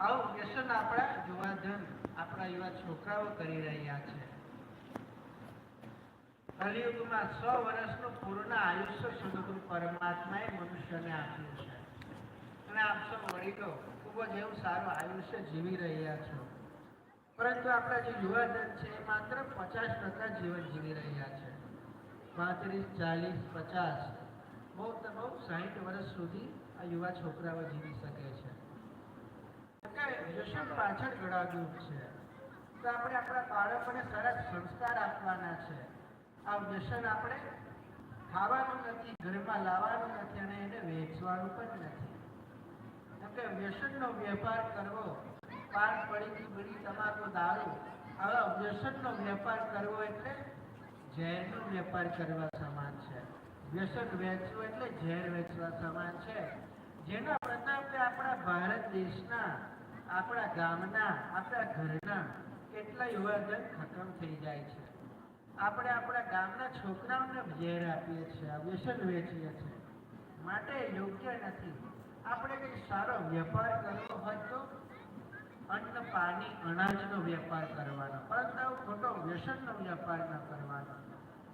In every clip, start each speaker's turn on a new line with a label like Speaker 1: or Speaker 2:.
Speaker 1: આવું વ્યસન આપણા યુવાધન આપણા યુવા છોકરાઓ કરી રહ્યા છે. કલયુગમાં સો વર્ષનું પૂર્ણ આયુષ્ય સદગુરુ પરમાત્માએ મનુષ્યને આપ્યું છે. અને આપ સૌ વડીલો, ખૂબ જ એવું સારું આયુષ્ય જીવી રહ્યા છો. પરંતુ આપણા જે યુવાધન છે, એ માત્ર પચાસ ટકા જીવન જીવી રહ્યા છે. પાંત્રીસ, ચાલીસ, પચાસ, બહુ તો બહુ સાહીઠ વર્ષ સુધી આ યુવા છોકરાઓ જીવી શકે છે. દારૂ આવા વ્યસનનો વેપાર કરવો એટલે ઝેરનો વેપાર કરવા સમાન છે. વ્યસન વેચવું એટલે ઝેર વેચવા સમાન છે. જેના પ્રતાપે આપણા ભારત દેશના આપણા ગામના, આપણા ઘરના કેટલા યુવાધન ખતમ થઈ જાય છે. આપણે આપણા ગામના છોકરાઓને ઝેર આપીએ છીએ વ્યસન વેચીએ છીએ. માટે યોગ્ય નથી. આપણે કંઈક સારો વેપાર કરવો હોય તો અન્ન, પાણી, અનાજનો વેપાર કરવાનો. પરંતુ ખોટો વ્યસનનો વેપાર ન કરવાનો.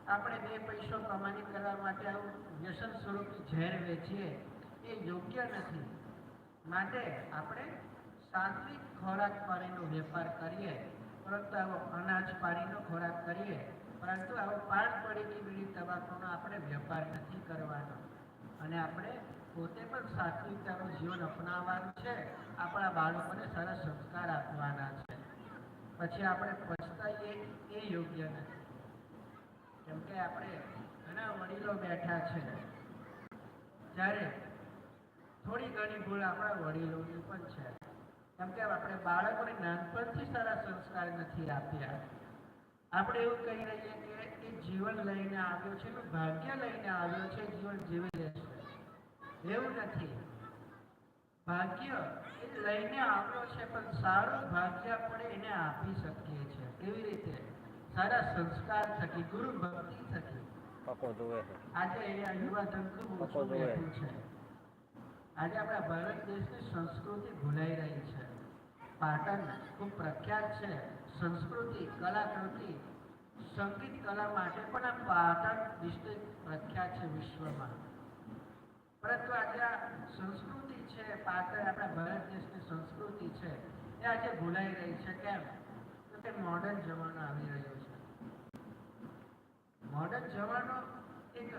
Speaker 1: આપણે બે પૈસો કમાણી કરવા માટે આવું વ્યસન સ્વરૂપે ઝેર વેચીએ એ યોગ્ય નથી. માટે આપણે સાત્વિક ખોરાક પાણીનો વેપાર કરીએ, પરંતુ આવો અનાજ પાણીનો ખોરાક કરીએ, પરંતુ આવો પાન પડીની બીડી તબાકોનો આપણે વેપાર નથી કરવાનો. અને આપણે પોતે પણ સાત્વિકતાનું જીવન અપનાવવાનું છે. આપણા બાળકોને સારા સંસ્કાર આપવાના છે. પછી આપણે પછતાઈએ એ યોગ્ય નથી. કેમ કે આપણે ઘણા વડીલો બેઠા છે. જ્યારે થોડી ઘણી ભૂલ આપણા વડીલોની કેમ કે આપણે બાળકોને નાનપણથી સારા સંસ્કાર નથી આપ્યા. આપણે એવું કહી રહીએ કે એ જીવન લઈને આવ્યો છે એનું ભાગ્ય લઈને આવ્યો છે જીવન જીવી લેશે એવું નથી. ભાગ્ય એ લઈને આવ્યો છે પણ સારું ભાગ્ય આપણે એને આપી શકીએ છીએ. કેવી રીતે સારા સંસ્કાર થકી ગુરુ ભક્તિ થકી. આજે અહીંયા યુવા ધન ખૂબ ઓછું છે. આજે આપણા ભારત દેશની સંસ્કૃતિ ભૂલાઈ રહી છે. પાટણ ખૂબ પ્રખ્યાત છે. સંસ્કૃતિ કલાકૃતિ સંગીત, કલા માટે પણ આ પાટણ ડિસ્ટ્રિક્ટ પ્રખ્યાત છે વિશ્વમાં. પરંતુ આજે આ સંસ્કૃતિ છે, પાટણ આપણા ભારત દેશની સંસ્કૃતિ છે, એ આજે ભૂલાઈ રહી છે. કેમ? તો કે મોડર્ન જમાનો આવી રહ્યો છે. મોડર્ન જમાનો એક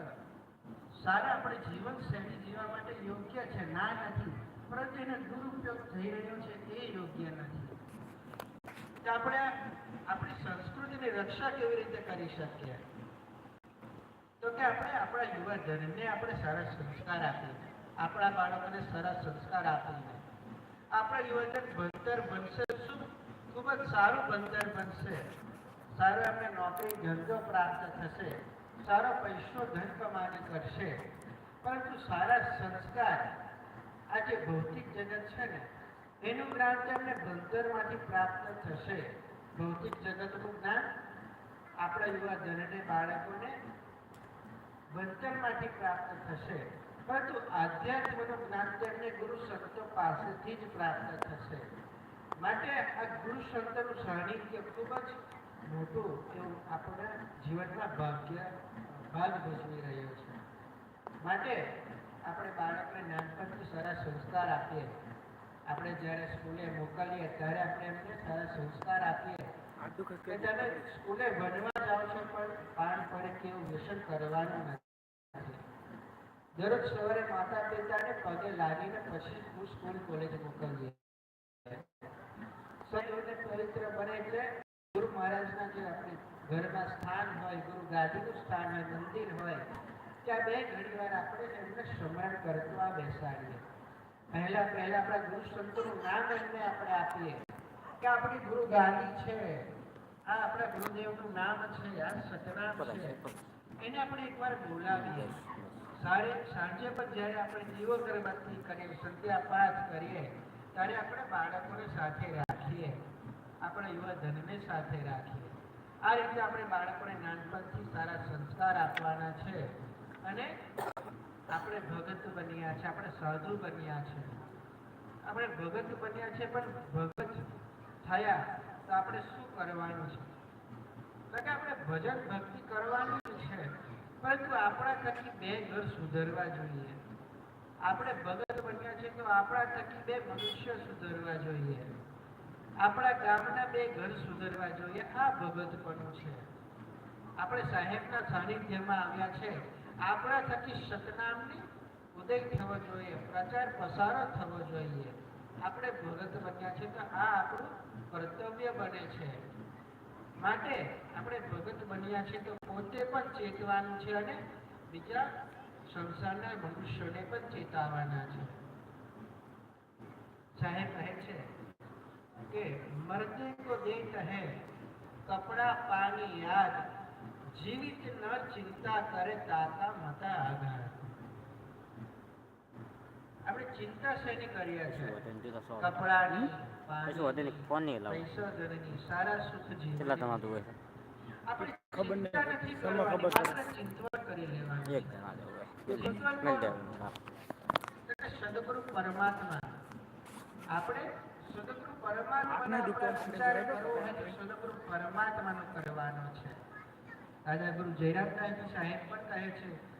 Speaker 1: સારા આપણે જીવન શૈલી જીવવા માટે યોગ્ય છે, ના નથી, પરંતુ એનો દુરુપયોગ થઈ રહ્યો છે એ યોગ્ય નથી તો આપણે આપણી સંસ્કૃતિની રક્ષા કેવી રીતે કરી શકીએ? તો કે આપણે આપણા યુવા આપણે સારા સંસ્કાર આપીને આપણા બાળકોને સારા સંસ્કાર આપીને આપણા યુવજન ભણતર બનશે શું? ખૂબ જ સારું ભણતર બનશે. સારો એમને નોકરી, ધંધો પ્રાપ્ત થશે. સારો પૈસો, ધન કમાણી કરશે. પરંતુ સારા સંસ્કાર આ જે ભૌતિક જગત છે ને એનું જ્ઞાન તેમને ભણતરમાંથી પ્રાપ્ત થશે. ભૌતિક જગતનું જ્ઞાન આપણા યુવા ધનને બાળકોને ભણતરમાંથી પ્રાપ્ત થશે. પરંતુ આધ્યાત્મનું જ્ઞાન તેમને ગુરુ સંતો પાસેથી જ પ્રાપ્ત થશે. માટે આ ગુરુ સંતનું સાનિધ્ય ખૂબ જ મોટું એવું આપણા જીવનમાં ભાગ્ય, ભાગ ભજવી રહ્યો છે. માટે આપણે બાળકને નાનપણથી સારા સંસ્કાર આપીએ. આપણે જ્યારે સ્કૂલે મોકલીએ ત્યારે આપણે એમને સારા સંસ્કાર આપીએ. કે તમે સ્કૂલે ભણવા જાઓ છો પણ પાન પડે કે એવું વ્યસન કરવાનું નથી. દરરોજ સવારે માતા પિતાને પગે લાગીને પછી હું સ્કૂલ કોલેજ મોકલીએ. સદગુરુને પવિત્ર બને એટલે ગુરુ મહારાજના જે આપણે ઘરમાં સ્થાન હોય ગુરુ ગાદીનું સ્થાન હોય મંદિર હોય ત્યાં બે ઘણી વાર આપણે એમને સ્મરણ કરતા બેસાડીએ. પહેલા પહેલા આપણા ગુરુ સંતોનું નામ એમને આપણે આપીએ. કે આપણી ગુરુ ગાદી છે. આ આપણા ગુરુદેવનું નામ છે આ સતનામ છે. એને આપણે એકવાર બોલાવીએ. સારે સાંજે પણ જ્યારે આપણે દીવો ગરબાથી કરીએ સંધ્યા પાઠ કરીએ ત્યારે આપણે બાળકોને સાથે રાખીએ. આપણા યુવા ધનને સાથે રાખીએ. આ રીતે આપણે બાળકોને નાનપણથી સારા સંસ્કાર આપવાના છે. અને આપણે ભગત બન્યા છે, આપણે સાધુ બન્યા છે. આપણે ભગત બન્યા છે, પણ ભગત થયા તો આપણે શું કરવાનું છે? આપણે ભજન ભક્તિ કરવાની છે, પરંતુ આપણા થકી બે ઘર સુધરવા જોઈએ. આપણે ભગત બન્યા છે તો આપણા થકી બે મનુષ્ય સુધરવા જોઈએ. આપણા ગામના બે ઘર સુધરવા જોઈએ, આ ભગતપણું છે. આપણે સાહેબના સાનિધ્યમાં આવ્યા છે. આપણા થકી સતનામની ઉદય થવો જોઈએ, પ્રચાર પસારો થવો જોઈએ. આપણે ભગત બન્યા છે તો આ આપણું કર્તવ્ય બને છે. માટે આપણે ભગત બન્યા છે તો પોતે પણ ચેતવાનું છે અને બીજા સંસારના મનુષ્યોને પણ ચેતાવવાના છે. સાહેબ કહે છે કે મરદે કો દેત હૈ કપડા પાણી યાદ જીવિત ન ચિંતા કરે તાતા મતા આઘાત આપણે ચિંતા શેની કરીએ
Speaker 2: છીએ?
Speaker 1: કપડાની
Speaker 2: નહીં
Speaker 1: સારા સુખ
Speaker 2: કેટલા
Speaker 1: આપણે
Speaker 3: ખબર નહીં. ખબર છે?
Speaker 1: કરી લેવાનું.
Speaker 2: એક જણા
Speaker 1: સદગુરુ પરમાત્મા. આપણે સદગુરુ પરમાત્માનો
Speaker 3: આપણે દુકાન
Speaker 1: આપણે વિચાર કરવો હોય સદગુરુ પરમાત્માનો કરવાનો છે. દાદા ગુરુ જયરામદાસજી સાહેબ પણ કહે છે.